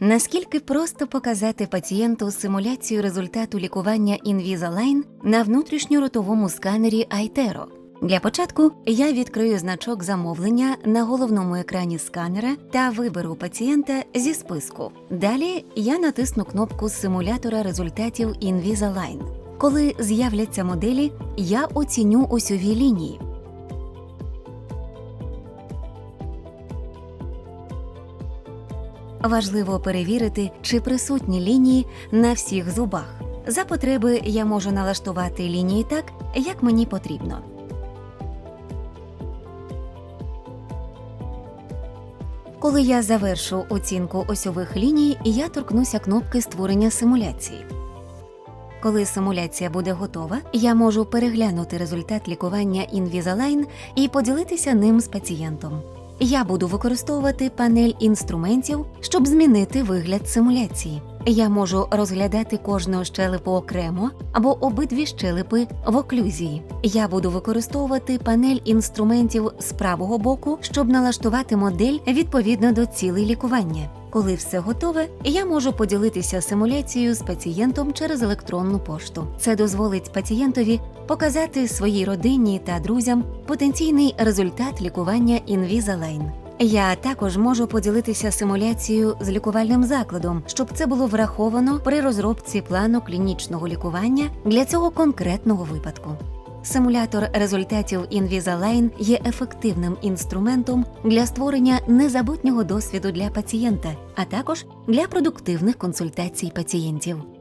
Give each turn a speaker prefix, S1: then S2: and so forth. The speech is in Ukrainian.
S1: Наскільки просто показати пацієнту симуляцію результату лікування Invisalign на внутрішньоротовому сканері iTero? Для початку я відкрию значок замовлення на головному екрані сканера та виберу пацієнта зі списку. Далі я натисну кнопку симулятора результатів Invisalign. Коли з'являться моделі, я оціню осьові лінії. Важливо перевірити, чи присутні лінії на всіх зубах. За потреби я можу налаштувати лінії так, як мені потрібно. Коли я завершу оцінку осьових ліній, я торкнуся кнопки створення симуляції. Коли симуляція буде готова, я можу переглянути результат лікування Invisalign і поділитися ним з пацієнтом. Я буду використовувати панель інструментів, щоб змінити вигляд симуляції. Я можу розглядати кожну щелепу окремо або обидві щелепи в оклюзії. Я буду використовувати панель інструментів з правого боку, щоб налаштувати модель відповідно до цілей лікування. Коли все готове, я можу поділитися симуляцією з пацієнтом через електронну пошту. Це дозволить пацієнтові показати своїй родині та друзям потенційний результат лікування Invisalign. Я також можу поділитися симуляцією з лікувальним закладом, щоб це було враховано при розробці плану клінічного лікування для цього конкретного випадку. Симулятор результатів Invisalign є ефективним інструментом для створення незабутнього досвіду для пацієнта, а також для продуктивних консультацій пацієнтів.